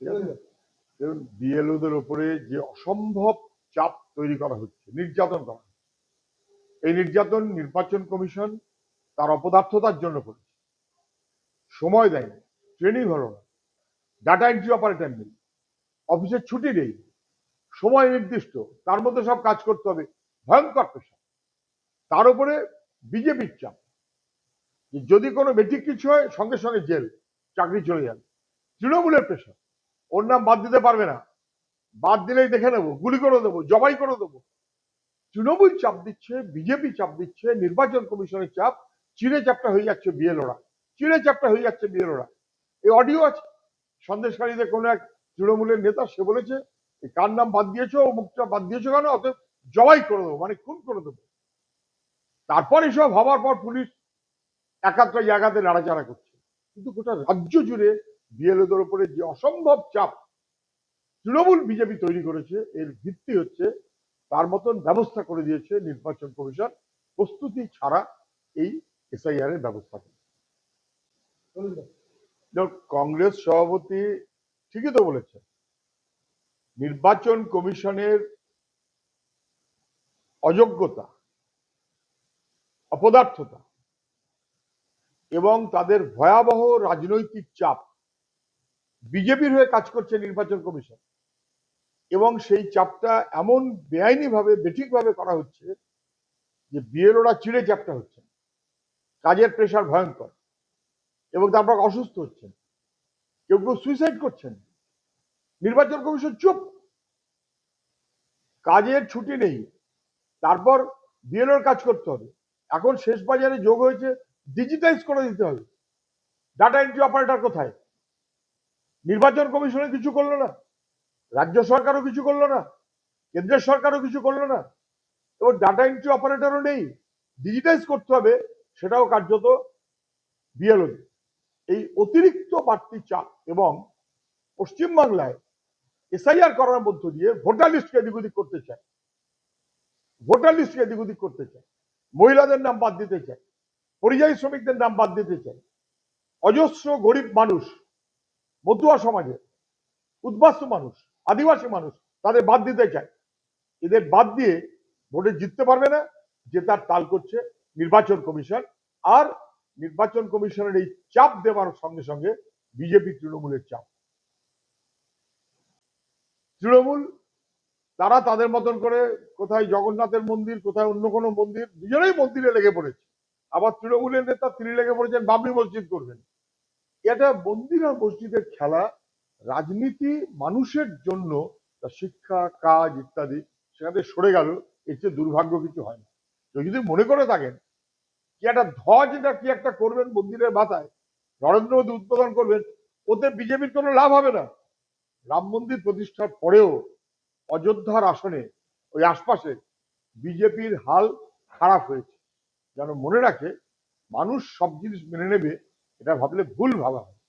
ঠিক আছে? বিএলওদের উপরে যে অসম্ভব চাপ তৈরি করা হচ্ছে, নির্যাতন করা এই নির্যাতন নির্বাচন কমিশন তার অপদার্থতার জন্য করেছে। সময় দেয়নি ট্রেনিং হলো না, ডাটা এন্ট্রি অপারেটর নেই অফিসের ছুটি নেই, সময় নির্দিষ্ট, তার মধ্যে সব কাজ করতে হবে, ভয়ঙ্কর পেশা। তার উপরে বিজেপির চাপ যদি কোনো বেঠিক কিছু হয়, সঙ্গে সঙ্গে জেল, চাকরি চলে যাবে। তৃণমূলের পেশা ওর নাম বাদ দিতে পারবে না। বাদ দিলেই দেখে নেব, গুলি করে দেবো, জবাই করে দেবো। তৃণমূল চাপ দিচ্ছে, বিজেপি চাপ দিচ্ছে, নির্বাচন কমিশনের চাপ, চিড়ে চাপটা হয়ে যাচ্ছে বিএলওরা চিড়ে চাপটা হয়ে যাচ্ছে বিএলওরা এই অডিও আছে। সন্দেশকারীদের কোনো এক তৃণমূলের নেতা, সে বলেছে কার নাম বাদ দিয়েছ? ও মুখটা বাদ দিয়েছ কেন? অত জবাই করে দেবো মানে খুন করে দেবো। তারপর এসব হওয়ার পর পুলিশ একাত্র জায়গাতে নাড়াচাড়া করছে। কিন্তু গোটা রাজ্য জুড়ে বিএলওদের উপরে যে অসম্ভব চাপ তৃণমূল বিজেপি তৈরি করেছে, এর ভিত্তি হচ্ছে তার মতন ব্যবস্থা করে দিয়েছে নির্বাচন কমিশন, প্রস্তুতি ছাড়া এই এসআইআর এর ব্যবস্থা কংগ্রেস সভাপতি ঠিকই তো বলেছে, নির্বাচন কমিশনের অযোগ্যতা, অপদার্থতা এবং তাদের ভয়াবহ রাজনৈতিক চাপ বিজেপির হয়ে কাজ করছে নির্বাচন কমিশন। এবং সেই চাপটা এমন বেআইনি ভাবে বেঠিকভাবে করা হচ্ছে যে বিএলওরা চিড়ে চাপটা হচ্ছে। কাজের প্রেশার ভয়ঙ্কর। এবং তারপর অসুস্থ হচ্ছেন। কেউ কেউ সুইসাইড করছেন। নির্বাচন কমিশন চুপ। কাজের ছুটি নেই। তারপর বিএলওর কাজ করতে হবে। এখন শেষ বাজারে যোগ হয়েছে। ডিজিটাইজ করে দিতে হবে। ডাটা এন্ট্রি অপারেটর কোথায়? নির্বাচন কমিশনে কিছু করল না, রাজ্য সরকারও কিছু করল না, কেন্দ্রের সরকারও কিছু করল না, এবং ডাটা এন্ট্রি অপারেটরও নেই ডিজিটাইজ করতে হবে, সেটাও কার্যত বিএলও এই অতিরিক্ত বাড়তি চাপ এবং পশ্চিমবাংলায় এসআইআর করার মধ্য দিয়ে ভোটার লিস্টকে এদিক ওদিক করতে চায়, ভোটার লিস্টকে এদিক ওদিক করতে চায়, মহিলাদের নাম বাদ দিতে চায়, পরিযায়ী শ্রমিকদের নাম বাদ দিতে চায়, অজস্র গরিব মানুষ মতুয়া সমাজে উদ্বাস্তু মানুষ, আদিবাসী মানুষ, তাদের বাদ দিতে চায়। এদের বাদ দিয়ে ভোটে জিততে পারবে না, যে তার তাল করছে নির্বাচন কমিশন। আর নির্বাচন কমিশনের এই চাপ দেওয়ার সঙ্গে সঙ্গে বিজেপি তৃণমূলের চাপ। তৃণমূল, তারা তাদের মতন করে কোথায় জগন্নাথের মন্দির, কোথায় অন্য কোনো মন্দির, দুজনেই মন্দিরে লেগে পড়েছে। আবার তৃণমূলের নেতা তিনি লেগে পড়েছেন, বাবরি মসজিদ করবেন। এটা মন্দির আর মসজিদের খেলা, রাজনীতি মানুষের জন্য তার শিক্ষা, কাজ ইত্যাদি সেখান সরে গেল, এর চেয়ে দুর্ভাগ্য কিছু হয় না। কেউ যদি মনে করে থাকেন কি একটা ধ্বজ না কি একটা করবেন মন্দিরের মাথায়, নরেন্দ্র মোদী উদ্বোধন করবেন ওতে বিজেপির কোনো লাভ হবে না। রাম মন্দির প্রতিষ্ঠার পরেও অযোধ্যার আসনে, ওই আশপাশে বিজেপির হাল খারাপ হয়েছে। যেন মনে রাখে, মানুষ সব জিনিস মেনে নেবে এটা ভাবলে ভুল ভাবা হয়।